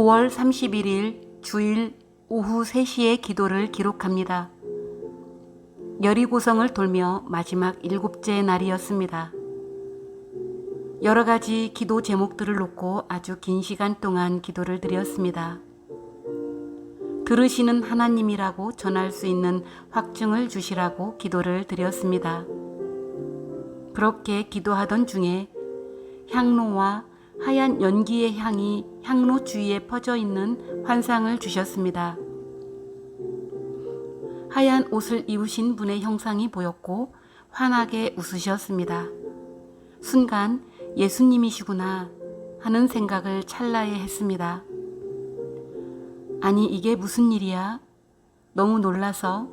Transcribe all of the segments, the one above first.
5월 31일 주일 오후 3시의 기도를 기록합니다. 여리고성을 돌며 마지막 일곱째 날이었습니다. 여러 가지 기도 제목들을 놓고 아주 긴 시간 동안 기도를 드렸습니다. 들으시는 하나님이라고 전할 수 있는 확증을 주시라고 기도를 드렸습니다. 그렇게 기도하던 중에 향로와 하얀 연기의 향이 향로 주위에 퍼져 있는 환상을 주셨습니다. 하얀 옷을 입으신 분의 형상이 보였고 환하게 웃으셨습니다. 순간 예수님이시구나 하는 생각을 찰나에 했습니다. 아니 이게 무슨 일이야? 너무 놀라서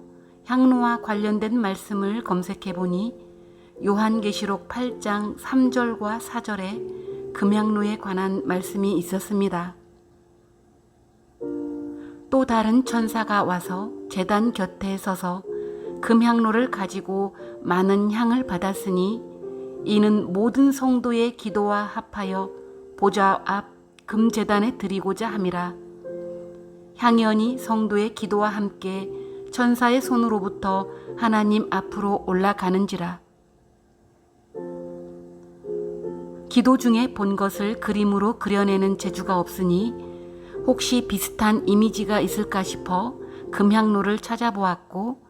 향로와 관련된 말씀을 검색해 보니 요한계시록 8장 3절과 4절에 금향로에 관한 말씀이 있었습니다. 또 다른 천사가 와서 재단 곁에 서서 금향로를 가지고 많은 향을 받았으니 이는 모든 성도의 기도와 합하여 보좌 앞 금재단에 드리고자 함이라. 향연이 성도의 기도와 함께 천사의 손으로부터 하나님 앞으로 올라가는지라. 기도 중에 본 것을 그림으로 그려내는 재주가 없으니 혹시 비슷한 이미지가 있을까 싶어 금향로를 찾아보았고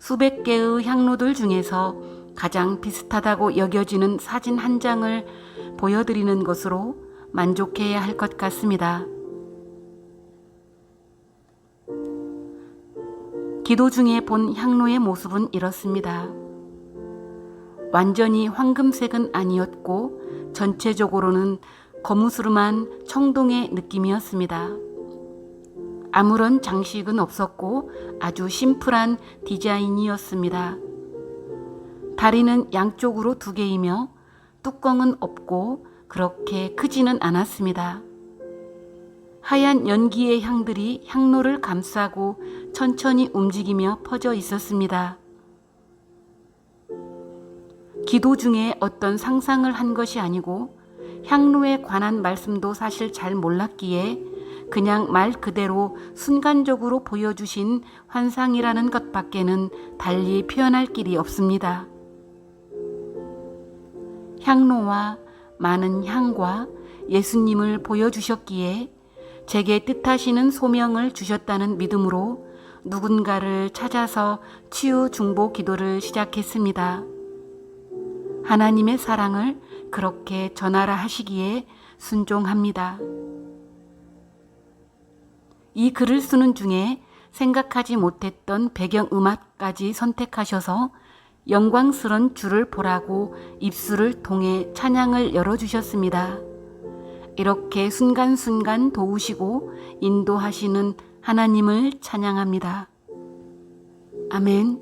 수백 개의 향로들 중에서 가장 비슷하다고 여겨지는 사진 한 장을 보여드리는 것으로 만족해야 할 것 같습니다. 기도 중에 본 향로의 모습은 이렇습니다. 완전히 황금색은 아니었고 전체적으로는 거무스름한 청동의 느낌이었습니다. 아무런 장식은 없었고 아주 심플한 디자인이었습니다. 다리는 양쪽으로 두 개이며 뚜껑은 없고 그렇게 크지는 않았습니다. 하얀 연기의 향들이 향로를 감싸고 천천히 움직이며 퍼져 있었습니다. 기도 중에 어떤 상상을 한 것이 아니고 향로에 관한 말씀도 사실 잘 몰랐기에 그냥 말 그대로 순간적으로 보여주신 환상이라는 것밖에는 달리 표현할 길이 없습니다. 향로와 많은 향과 예수님을 보여주셨기에 제게 뜻하시는 소명을 주셨다는 믿음으로 누군가를 찾아서 치유 중보 기도를 시작했습니다. 하나님의 사랑을 그렇게 전하라 하시기에 순종합니다. 이 글을 쓰는 중에 생각하지 못했던 배경 음악까지 선택하셔서 영광스런 주를 보라고 입술을 통해 찬양을 열어주셨습니다. 이렇게 순간순간 도우시고 인도하시는 하나님을 찬양합니다. 아멘.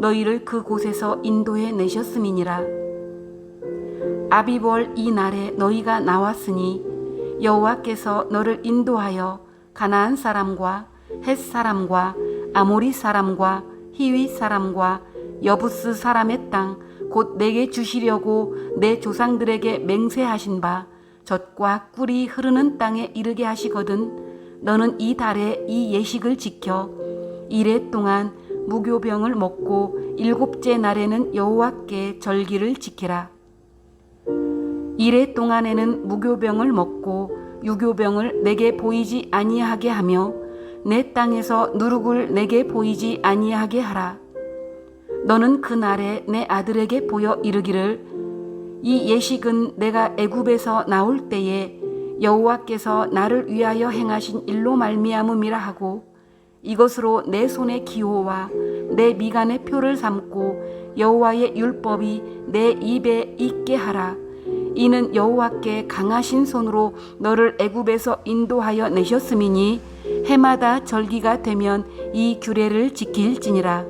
너희를 그곳에서 인도해 내셨음이니라. 아비볼 이 날에 너희가 나왔으니 여호와께서 너를 인도하여 가나안 사람과 헷 사람과 아모리 사람과 히위 사람과 여부스 사람의 땅 곧 내게 주시려고 내 조상들에게 맹세하신 바 젖과 꿀이 흐르는 땅에 이르게 하시거든 너는 이 달에 이 예식을 지켜 이래 동안 무교병을 먹고 일곱째 날에는 여호와께 절기를 지키라. 이래 동안에는 무교병을 먹고 유교병을 내게 보이지 아니하게 하며 내 땅에서 누룩을 내게 보이지 아니하게 하라. 너는 그 날에 내 아들에게 보여 이르기를 이 예식은 내가 애굽에서 나올 때에 여호와께서 나를 위하여 행하신 일로 말미암음이라 하고 이것으로 내 손의 기호와 내 미간의 표를 삼고 여호와의 율법이 내 입에 있게 하라. 이는 여호와께 강하신 손으로 너를 애굽에서 인도하여 내셨음이니 해마다 절기가 되면 이 규례를 지킬지니라.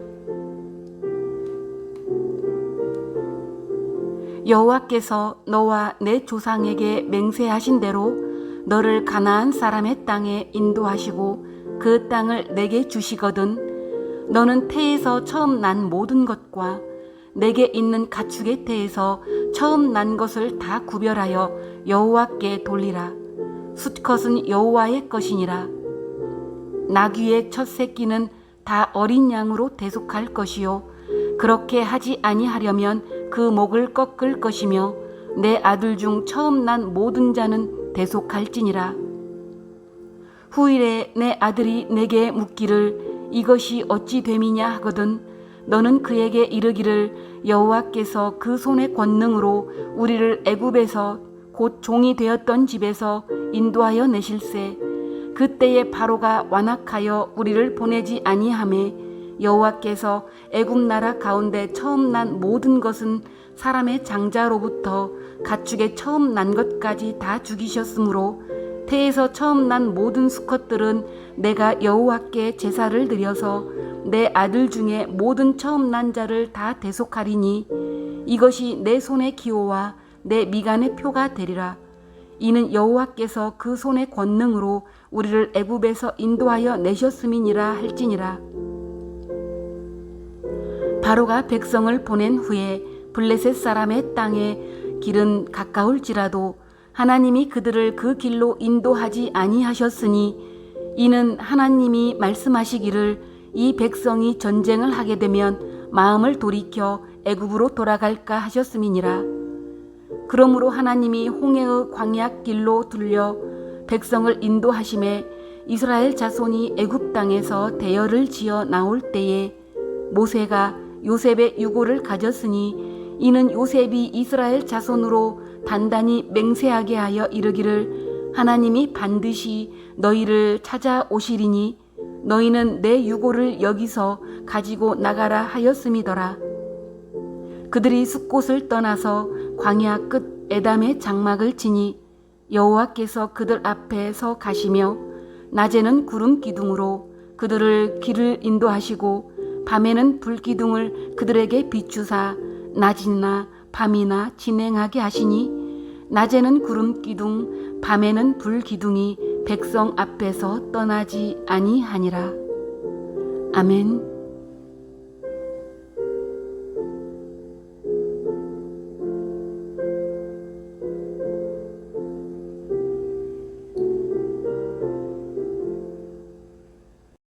여호와께서 너와 내 조상에게 맹세하신 대로 너를 가나안 사람의 땅에 인도하시고 그 땅을 내게 주시거든. 너는 태에서 처음 난 모든 것과 내게 있는 가축의 태에서 처음 난 것을 다 구별하여 여호와께 돌리라. 수컷은 여호와의 것이니라. 나귀의 첫 새끼는 다 어린 양으로 대속할 것이요. 그렇게 하지 아니하려면 그 목을 꺾을 것이며 내 아들 중 처음 난 모든 자는 대속할지니라 후일에 내 아들이 내게 묻기를 이것이 어찌 됨이냐 하거든 너는 그에게 이르기를 여호와께서 그 손의 권능으로 우리를 애굽에서 곧 종이 되었던 집에서 인도하여 내실세. 그때에 바로가 완악하여 우리를 보내지 아니하매 여호와께서 애굽 나라 가운데 처음 난 모든 것은 사람의 장자로부터 가축의 처음 난 것까지 다 죽이셨으므로 태에서 처음 난 모든 수컷들은 내가 여호와께 제사를 드려서 내 아들 중에 모든 처음 난 자를 다 대속하리니 이것이 내 손의 기호와 내 미간의 표가 되리라. 이는 여호와께서 그 손의 권능으로 우리를 애굽에서 인도하여 내셨음이니라 할지니라. 바로가 백성을 보낸 후에 블레셋 사람의 땅에 길은 가까울지라도 하나님이 그들을 그 길로 인도하지 아니하셨으니 이는 하나님이 말씀하시기를 이 백성이 전쟁을 하게 되면 마음을 돌이켜 애굽으로 돌아갈까 하셨음이니라. 그러므로 하나님이 홍해의 광야 길로 들려 백성을 인도하심에 이스라엘 자손이 애굽 땅에서 대열을 지어 나올 때에 모세가 요셉의 유고를 가졌으니 이는 요셉이 이스라엘 자손으로 단단히 맹세하게 하여 이르기를 하나님이 반드시 너희를 찾아오시리니 너희는 내 유고를 여기서 가지고 나가라 하였음이더라. 그들이 숲곳을 떠나서 광야 끝 에담의 장막을 치니 여호와께서 그들 앞에 서 가시며 낮에는 구름 기둥으로 그들을 길을 인도하시고 밤에는 불 기둥을 그들에게 비추사 낮이나 밤이나 진행하게 하시니 낮에는 구름 기둥 밤에는 불 기둥이 백성 앞에서 떠나지 아니하니라 아멘.